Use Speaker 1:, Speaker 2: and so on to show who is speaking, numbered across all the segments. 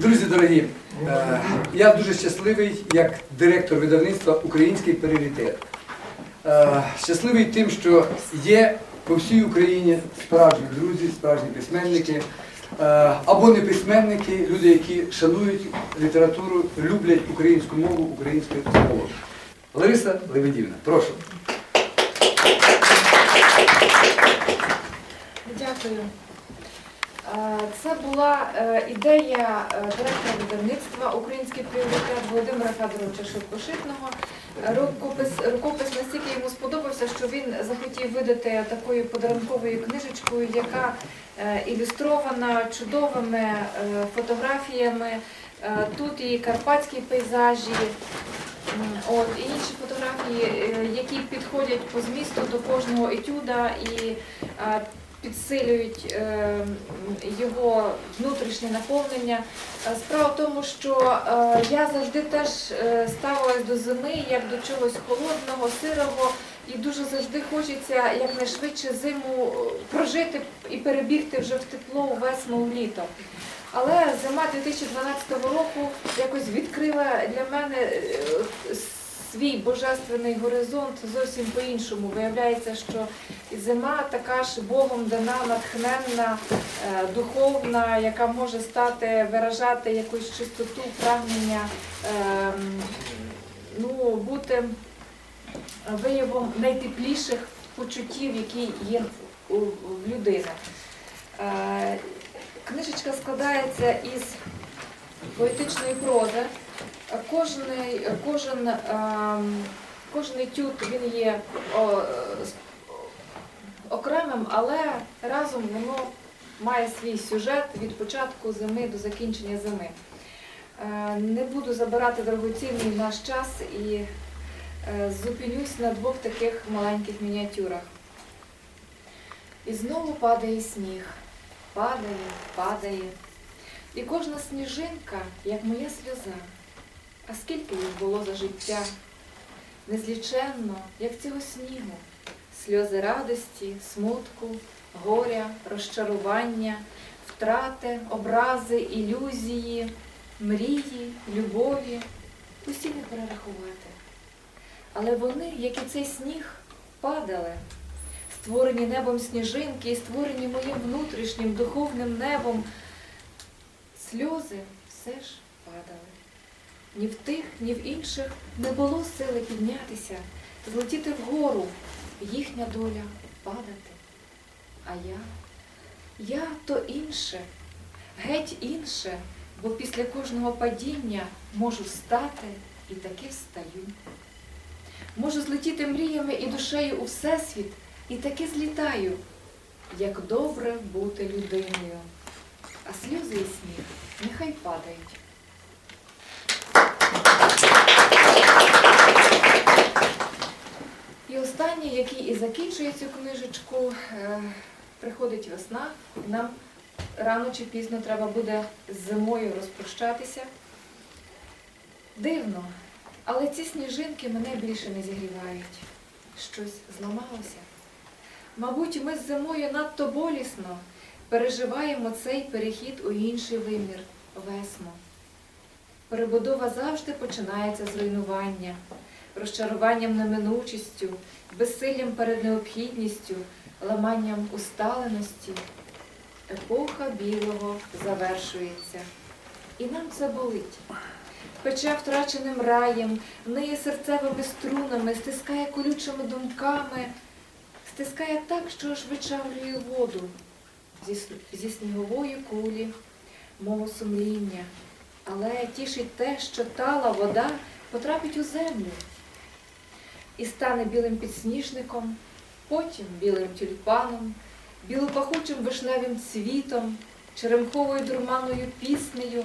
Speaker 1: Друзі дорогі, е, я дуже щасливий як директор видавництва Український пріоритет. Е, Щасливий тим, що є по всій Україні справжні друзі, справжні письменники е, або не письменники, люди, які шанують літературу, люблять українську мову, українську мову. Лариса Лебедівна, прошу.
Speaker 2: Дякую. Е, Це була е, ідея е, директора видавництва Український пріоритет Володимира Федоровича Шовкошитного. Рукопис, рукопис настільки йому сподобався, що він захотів видати такою подарунковою книжечкою, яка ілюстрована чудовими фотографіями. Тут і карпатські пейзажі, от, і інші фотографії, які підходять по змісту до кожного етюда і підсилюють е, його внутрішнє наповнення. Е, Справа в тому, що е, я завжди теж ставилась до зими як до чогось холодного, сирого, і дуже завжди хочеться якнайшвидше зиму прожити і перебігти вже в тепло весну, у літо. Але зима 2012 року якось відкрила для мене свій божественний горизонт зовсім по-іншому. Виявляється, що зима така ж Богом дана, натхненна, е, духовна, яка може стати виражати якусь чистоту, прагнення, ем, ну, бути виявом найтепліших почуттів, які є в людини. Е, Книжечка складається із поетичної прози. Кожний, кожен, ем, кожен етюд він є окремим, але разом воно має свій сюжет від початку зими до закінчення зими. Е, Не буду забирати дорогоцінний наш час і е, зупинюсь на двох таких маленьких мініатюрах. І знову падає сніг, падає, падає. І кожна сніжинка, як моя сльоза. А скільки їх було за життя? Незліченно, як цього снігу, сльози радості, смутку, горя, розчарування, втрати, образи, ілюзії, мрії, любові, усі не перерахувати. Але вони, як і цей сніг, падали, створені небом сніжинки і створені моїм внутрішнім духовним небом. Сльози все ж падали. Ні в тих, ні в інших не було сили піднятися, злетіти вгору, їхня доля падати. А я, я то інше, геть інше, бо після кожного падіння можу встати і таки встаю. Можу злетіти мріями і душею у всесвіт, і таки злітаю, як добре бути людиною. А сльози і сміх нехай падають. І останнє, який і закінчує цю книжечку, е, приходить весна, нам рано чи пізно треба буде з зимою розпрощатися. Дивно, але ці сніжинки мене більше не зігрівають. Щось зламалося. Мабуть, ми з зимою надто болісно переживаємо цей перехід у інший вимір весну. Перебудова завжди починається з руйнування, розчаруванням неминучістю, безсиллям перед необхідністю, ламанням усталеності. Епоха білого завершується. І нам це болить. Пече втраченим раєм, ниє серцевими струнами, стискає колючими думками, стискає так, що аж вичавлює воду зі, зі снігової кулі, мого сумління. Але тішить те, що тала вода потрапить у землю і стане білим підсніжником, потім білим тюльпаном, білопахучим вишневим цвітом, черемховою дурманою піснею,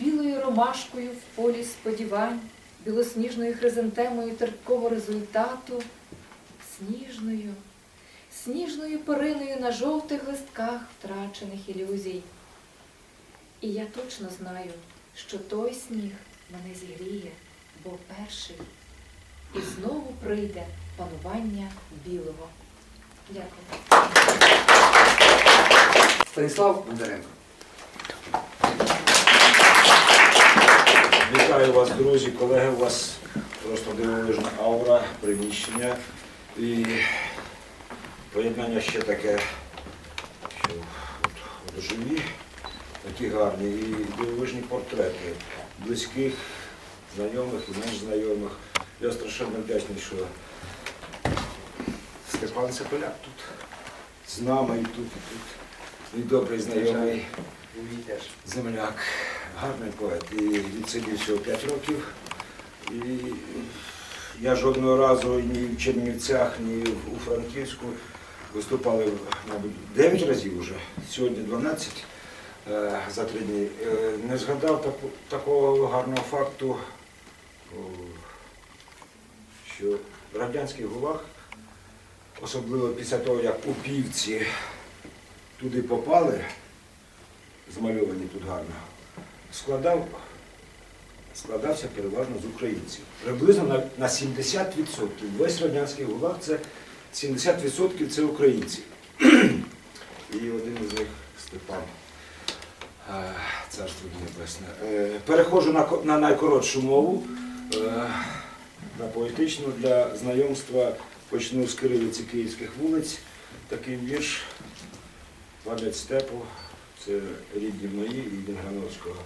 Speaker 2: білою ромашкою в полі сподівань, білосніжною хризантемою терпкого результату, сніжною, сніжною пориною на жовтих листках втрачених ілюзій. І я точно знаю, що той сніг мене зігріє, бо перший. І знову прийде панування білого. Дякую.
Speaker 1: Станіслав Бондаренко.
Speaker 3: Вітаю вас, друзі, колеги. У вас просто дивовижна аура, приміщення і поєднання ще таке, що от, от живі, такі гарні і дивовижні портрети близьких, знайомих і менш знайомих. Я страшенно вдячний, що Степан Саполяк тут з нами і тут, і тут. Мій добрий знайомий земляк, гарний поет. І відсидів всього 5 років. І я жодного разу ні в Чернівцях, ні у Франківську виступали, мабуть, 9 разів вже, сьогодні 12 е, за три дні. Е, Не згадав такого гарного факту, що радянський гулаг, особливо після того, як у півці туди попали, змальовані тут гарно, складав, складався переважно з українців. Приблизно на, на 70%. Весь радянський гулаг це 70% це українці. І один із них Степан. е, Царство небесне. Е, Переходжу на, на найкоротшу мову, е, на поетичну для знайомства почну з кирилиці київських вулиць. Такий вірш Пам'ять степу, це рідні мої і Вінграновського.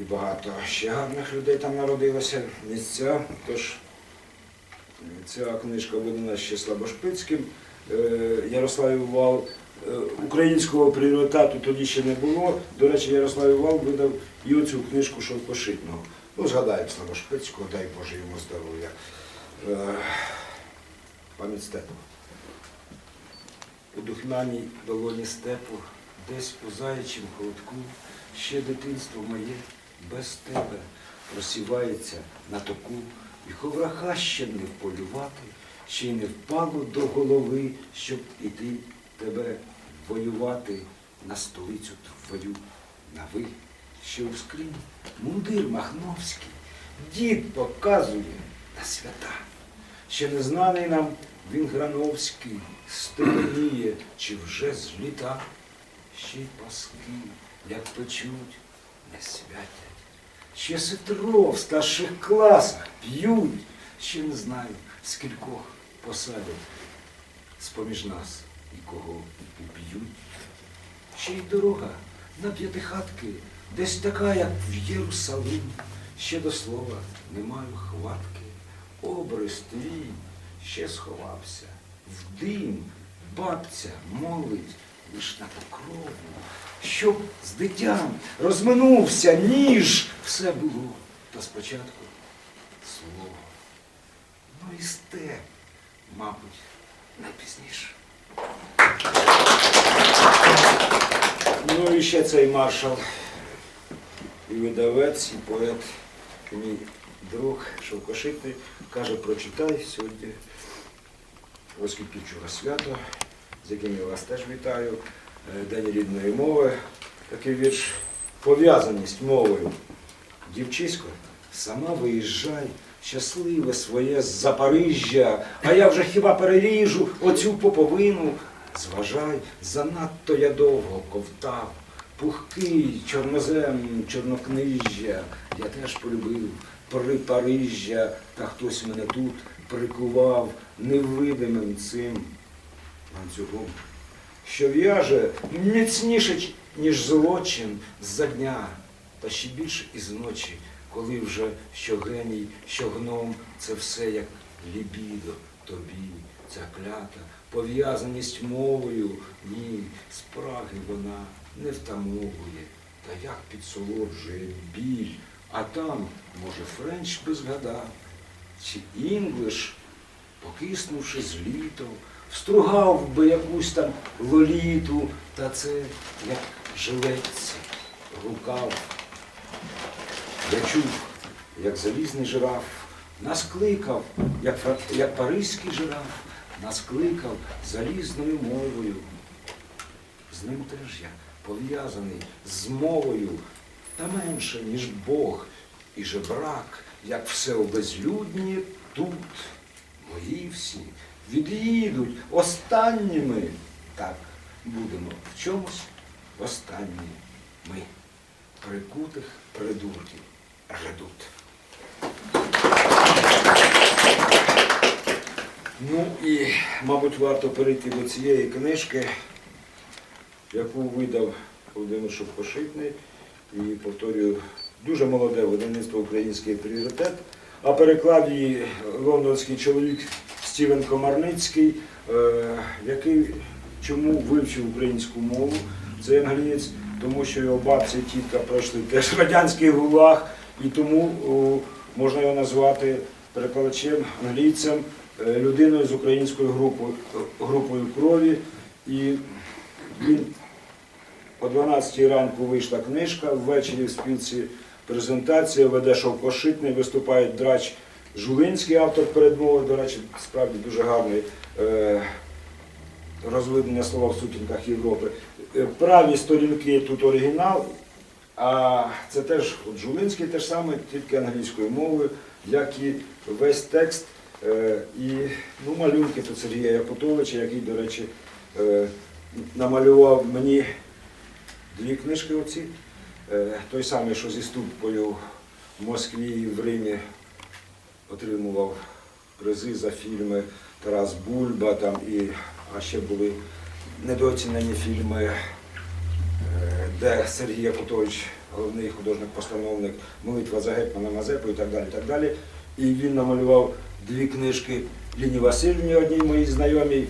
Speaker 3: І багато ще гарних людей там народилося, місця. Тож ця книжка видана ще Слабошпицьким. Е, Ярослав Вал е, українського пріоритету тоді ще не було. До речі, Ярослав Вал видав і оцю книжку Шовкошитного. Ну, згадаємо Слабошпицького, дай Боже йому здоров'я. Е, Пам'ять степу. У духмяній долоні степу, десь у заячім холодку, ще дитинство моє без тебе просівається на току, і ховраха ще не вполювати, ще й не впало до голови, щоб іти тебе воювати на столицю твою, на ви, ще у скрині мундир Махновський, дід показує на свята. Ще не знаний нам він Грановський, чи вже зліта. Ще й паски, як печуть, не святять. Ще ситро в старших класах п'ють, ще не знаю, скількох посадять з-поміж нас і кого уб'ють. Ще й дорога на п'ятихатки, десь така, як в Єрусалим. Ще до слова не маю хватки. Обрис твій ще сховався. В дим бабця молить лиш на покрову, щоб з дитям розминувся ніж. Все було, та спочатку слово. Ну і степ, мабуть, найпізніше. Ну і ще цей маршал і видавець, і поет, мій друг Шовкошитний, каже, прочитай сьогодні, вчора свято, з яким я вас теж вітаю, е, День рідної мови, такий вірш пов'язаність мовою. Дівчисько, сама виїжджай, щасливе своє з Запоріжжя, а я вже хіба переріжу оцю поповину. Зважай, занадто я довго ковтав, пухкий чорнозем, чорнокнижжя, я теж полюбив при Парижжя, та хтось мене тут прикував невидимим цим ланцюгом, що в'яже міцніше, ніж злочин з-за дня, та ще більше із ночі, коли вже що геній, що гном, це все як лібідо тобі, ця клята, пов'язаність мовою, ні, спраги вона не втамовує, та як підсолоджує біль, а там, може, френч би згадав, чи інглиш, покиснувши з літом, встругав би якусь там лоліту, та це як жилець, рукав. Я чув, як залізний жираф, нас кликав, як, як паризький жираф, нас кликав залізною мовою. З ним теж я пов'язаний з мовою, та менше, ніж Бог, і жебрак, як все обезлюднє тут. Мої всі від'їдуть останніми. Так, будемо в чомусь останні ми, прикутих придурків ждут. Ну і, мабуть, варто перейти до цієї книжки, яку видав Володимир Шовкошитний. І повторюю, дуже молоде видавництво Український пріоритет. А переклав її лондонський чоловік Стівен Комарницький, е, який чому вивчив українську мову. Це англієць, тому що його бабця і тітка пройшли теж радянський гулаг, і тому можна його назвати перекладачем, англійцем, е, людиною з українською групою, групою крові. І о 12-й ранку вийшла книжка, ввечері в спілці презентація, веде Шовкошитний, виступає драч Жулинський, автор передмови, до речі, справді дуже гарний е, розвиднення слова в сутінках Європи. Е, Праві сторінки тут оригінал, а це теж от Жулинський теж саме, тільки англійською мовою, як і весь текст. Е, і ну, малюнки тут Сергія Япутовича, який, до речі, намалював мені дві книжки оці. Е, Той самий, що зі ступкою в Москві і в Римі отримував призи за фільми Тарас Бульба, там і, а ще були недооцінені фільми, е, де Сергій Якутович, головний художник-постановник, молитва за гетьмана Мазепу і так далі. Так далі. І він намалював дві книжки Ліні Васильівні, одній моїй знайомій,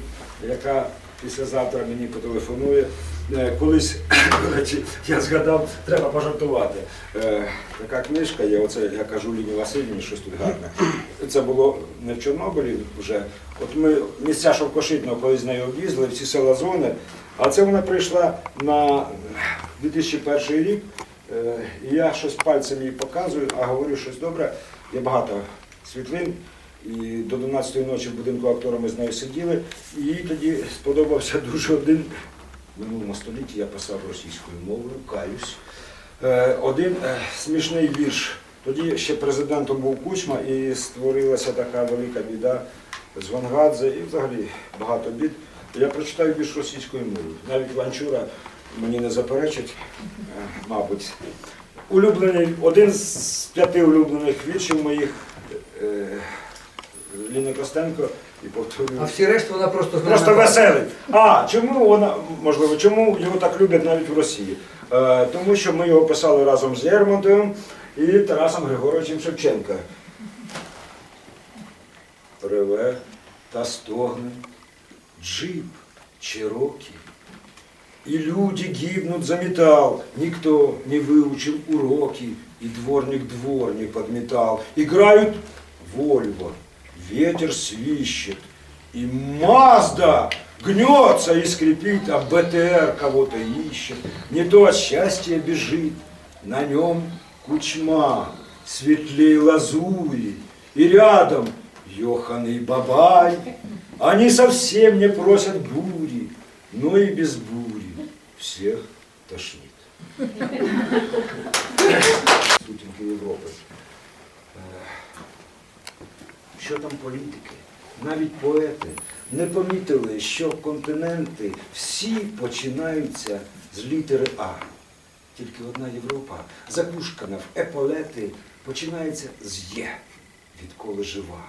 Speaker 3: яка післязавтра мені потелефонує. Е, Колись, я згадав, треба пожартувати. Е, Така книжка є, оце я кажу Ліні Васильівні, щось тут гарне. Це було не в Чорнобилі вже. От ми місця Шовкошитного, коли з нею об'їздили, всі села зони. А це вона прийшла на 2001 рік. Е, І я щось пальцем їй показую, а говорю щось добре. Є багато світлин. І до 12-ї ночі в будинку актора ми з нею сиділи. І їй тоді сподобався дуже один в минулому столітті я писав російською мовою, каюсь. Е, Один е, смішний вірш. Тоді ще президентом був Кучма і створилася така велика біда з Вангадзе і взагалі багато бід. Я прочитаю вірш російською мовою. Навіть Ванчура мені не заперечить, е, мабуть. Улюблений, один з п'яти улюблених віршів моїх Ліни Костенко і повторюю.
Speaker 1: А всі решта вона просто знає.
Speaker 3: Просто
Speaker 1: на
Speaker 3: веселий. А чому вона можливо, чому його так люблять навіть в Росії? Е, тому що ми його писали разом з Лермонтовим і Тарасом Григоровичем Шевченка. Реве та стогне, джип, Чироки. И люди гибнут за металл, никто не выучил уроки, и дворник двор не подметал. Играют Вольво, ветер свищет, и Мазда гнется и скрипит, а БТР кого-то ищет. Не то от счастья бежит, на нем кучма, светлей лазури, и рядом Йохан и Бабай. Они совсем не просят бури, но и без бури всех тошнит. Сутінки Європи. Що там політики? Навіть поети не помітили, що континенти всі починаються з літери А. Тільки одна Європа, закушкана в еполети, починається з Є, відколи жива.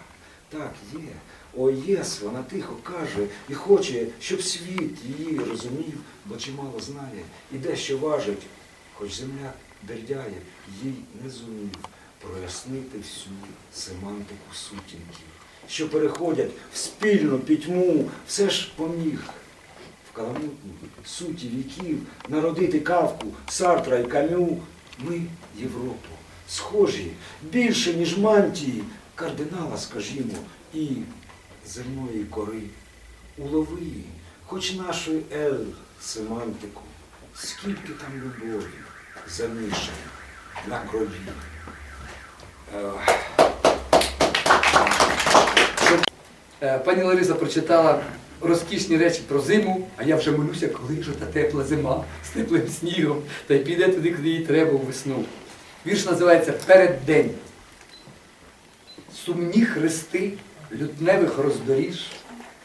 Speaker 3: Так, є. О, єс, вона тихо каже і хоче, щоб світ її розумів, бо чимало знає і дещо важить, хоч земля дердяє, їй не зумів прояснити всю семантику сутінків, що переходять в спільну пітьму, все ж поміг в каламутній суті віків народити кавку, Сартра і Камю. Ми, Європу, схожі більше, ніж мантії, кардинала, скажімо, і земної кори. Улови, хоч нашу ел семантику, скільки там любові замішано на крові. Е,
Speaker 1: Пані Лариса прочитала розкішні речі про зиму, а я вже молюся, коли ж та тепла зима з теплим снігом, та й піде туди, куди їй треба у весну. Вірш називається Переддень. Сумні хрести лютневих роздоріж,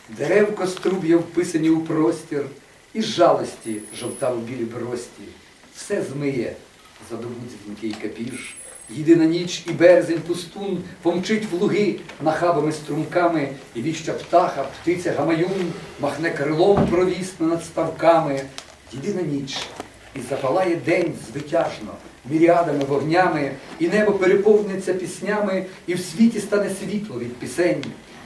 Speaker 1: дерев коструб'я вписані у простір, і жалості жовтаво білі брості. Все змиє, задобуть дзвінкий капіж, Єдина ніч і березень пустун помчить в луги нахабами струмками, і віща птаха, птиця гамаюн, махне крилом провісно над ставками. Єдина ніч, і запалає день звитяжно, міріадами вогнями, і небо переповниться піснями, і в світі стане світло від пісень.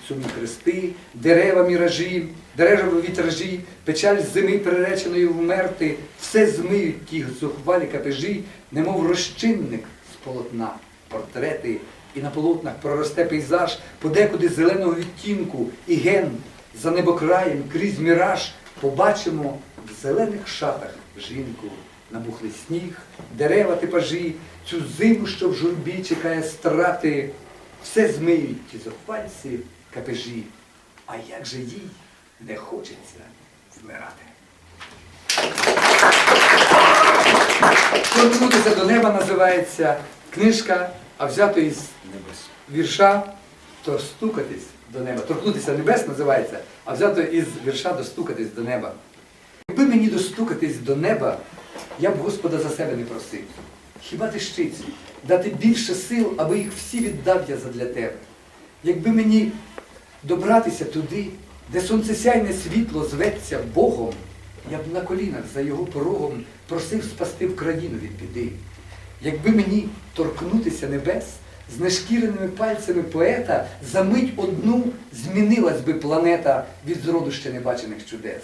Speaker 1: Сумні хрести, дерева міражі, дерева вітражі, печаль зими приреченої вмерти, все змиють ті зухвалі капежі, немов розчинник полотна, портрети, і на полотнах проросте пейзаж, подекуди зеленого відтінку, і ген за небокраєм крізь міраж побачимо в зелених шатах жінку. Набухли сніг, дерева типажі, цю зиму, що в журбі чекає страти, все змиють ті зухвальці капежі. А як же їй не хочеться вмирати? Торкнутися до неба називається книжка, а взято із вірша достукатись до неба. Торкнутися небес називається, а взято із вірша достукатись до неба. Якби мені достукатись до неба, я б Господа за себе не просив. Хіба ти щиці, дати більше сил, аби їх всі віддав я задля тебе. Якби мені добратися туди, де сонцесяйне світло зветься Богом, я б на колінах за його порогом просив спасти в країну від біди. Якби мені торкнутися небес, з нешкіреними пальцями поета за мить одну змінилась би планета від зроду ще небачених чудес.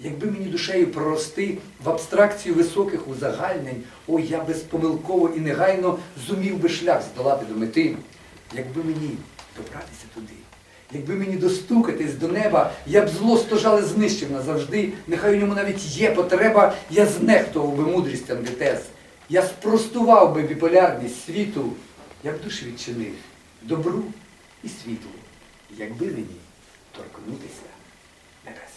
Speaker 1: Якби мені душею прорости в абстракцію високих узагальнень, ой, я безпомилково і негайно зумів би шлях здолати до мети. Якби мені добратися туди, якби мені достукатись до неба, я б зло стожали знищив назавжди, нехай у ньому навіть є потреба, я знехтував би мудрість антитез. Я спростував би біполярність світу, я б душі відчинив добру і світлу, якби мені торкнутися небес.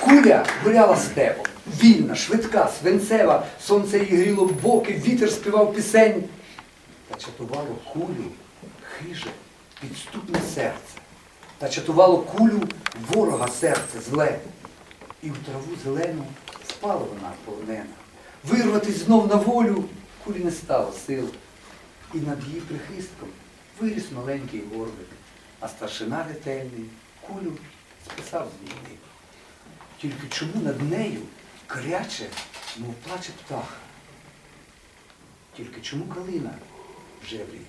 Speaker 1: Куля гуляла степом, вільна, швидка, свинцева, сонце її гріло боки, вітер співав пісень. Та чатувало кулю хиже, підступне серце. Та чатувало кулю ворога серце зле. І в траву зелену впала вона полонена. Вирватись знов на волю кулі не стало сил. І над її прихистком виріс маленький горбик, а старшина ретельний кулю списав з війни. Тільки чому над нею кряче, мов плаче птаха? Тільки чому калина в жеврі